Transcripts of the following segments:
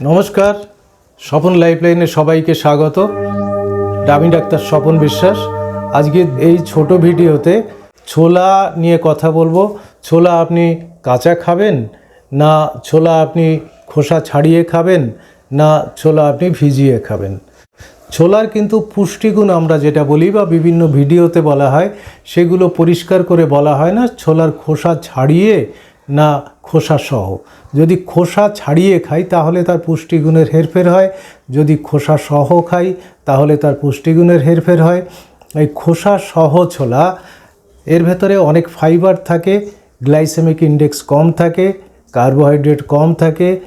নমস্কার, স্বপন লাইফলাইনে সবাইকে স্বাগত। আমি ডাক্তার স্বপন বিশ্বাস। আজকে এই ছোট ভিডিওতে ছোলা নিয়ে কথা বলব। ছোলা আপনি কাঁচা খাবেন? না ছোলা আপনি খোসা ছাড়িয়ে খাবেন? না ছোলা আপনি ভিজিয়ে খাবেন? ছোলার কিন্তু পুষ্টিগুণ আমরা যেটা বলি বা বিভিন্ন ভিডিওতে বলা হয়, সেগুলো পরিষ্কার করে বলা হয় না। ছোলার খোসা ছাড়িয়ে না খোসা সহ। যদি খোসা ছাড়িয়ে খাই, তাহলে তার পুষ্টিগুণের হেরফের হয়। যদি খোসা সহ খাই, তাহলে তার পুষ্টিগুণের হেরফের হয়। এই খোসা সহ ছোলা, এর ভেতরে অনেক ফাইবার থাকে, গ্লাইসেমিক ইন্ডেক্স কম থাকে, কার্বোহাইড্রেট কম থাকে।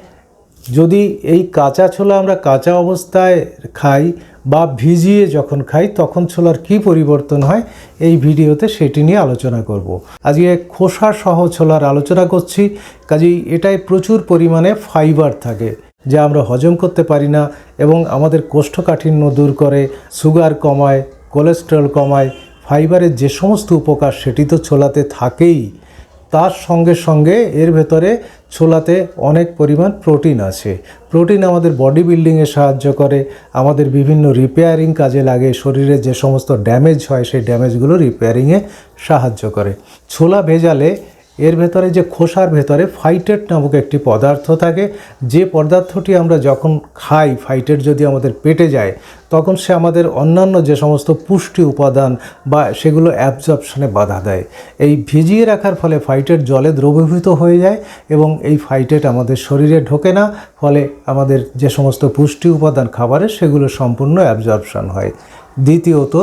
যদি এই কাঁচা ছোলা আমরা কাঁচা অবস্থায় খাই বা ভিজিয়ে যখন খাই, তখন ছোলার কি পরিবর্তন হয়? এই ভিডিওতে সেটি নিয়ে আলোচনা করব। আজকে খোসা সহ ছোলার আলোচনা করছি। কাজেই এটায় প্রচুর পরিমাণে ফাইবার থাকে, যা আমরা হজম করতে পারি না এবং আমাদের কোষ্ঠকাঠিন্য দূর করে, সুগার কমায়, কোলেস্টেরল কমায়, ফাইবারের যে সমস্ত উপকার সেটি তো ছোলাতে থাকেই। তার সঙ্গে সঙ্গে এর ভেতরে ছোলাতে অনেক পরিমাণ প্রোটিন আছে। প্রোটিন আমাদের বডি বিল্ডিংয়ে সাহায্য করে, আমাদের বিভিন্ন রিপেয়ারিং কাজে লাগে, শরীরে যে সমস্ত ড্যামেজ হয়, সেই ড্যামেজগুলো রিপেয়ারিংয়ে সাহায্য করে। ছোলা ভেজালে এর ভেতরে যে খোসার ভেতরে ফাইটেট নামক একটি পদার্থ থাকে, যে পদার্থটি আমরা যখন খাই ফাইটেট যদি আমাদের পেটে যায়, তখন সে আমাদের অন্যান্য যে সমস্ত পুষ্টি উপাদান বা সেগুলো অ্যাবজর্পশনে বাধা দেয়। এই ভিজিয়ে রাখার ফলে ফাইটেট জলে দ্রবীভূত হয়ে যায় এবং এই ফাইটেট আমাদের শরীরে ঢোকে না, ফলে আমাদের যে সমস্ত পুষ্টি উপাদান খাবারের সেগুলো সম্পূর্ণ অ্যাবজর্পশন হয়। দ্বিতীয়ত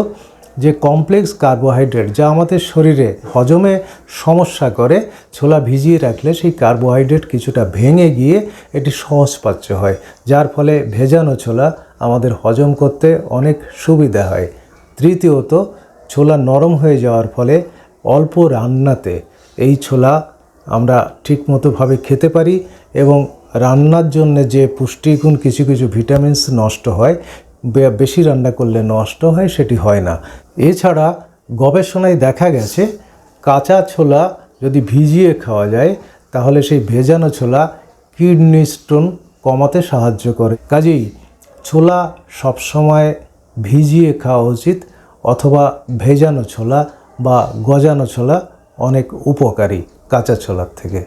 যে কমপ্লেক্স কার্বোহাইড্রেট যা আমাদের শরীরে হজমে সমস্যা করে, ছোলা ভিজিয়ে রাখলে সেই কার্বোহাইড্রেট কিছুটা ভেঙে গিয়ে এটি সহজপাচ্য হয়, যার ফলে ভেজানো ছোলা আমাদের হজম করতে অনেক সুবিধা হয়। তৃতীয়ত, ছোলা নরম হয়ে যাওয়ার ফলে অল্প রান্নাতে এই ছোলা আমরা ঠিকমতোভাবে খেতে পারি এবং রান্নার জন্য যে পুষ্টিগুণ কিছু কিছু ভিটামিনস নষ্ট হয় বেশি রান্না করলে নষ্ট হয়, সেটি হয় না। এছাড়া গবেষণায় দেখা গেছে, কাঁচা ছোলা যদি ভিজিয়ে খাওয়া যায়, তাহলে সেই ভেজানো ছোলা কিডনি স্টোন কমাতে সাহায্য করে। কাজেই ছোলা সবসময় ভিজিয়ে খাওয়া উচিত, অথবা ভেজানো ছোলা বা গজানো ছোলা অনেক উপকারী কাঁচা ছোলার থেকে।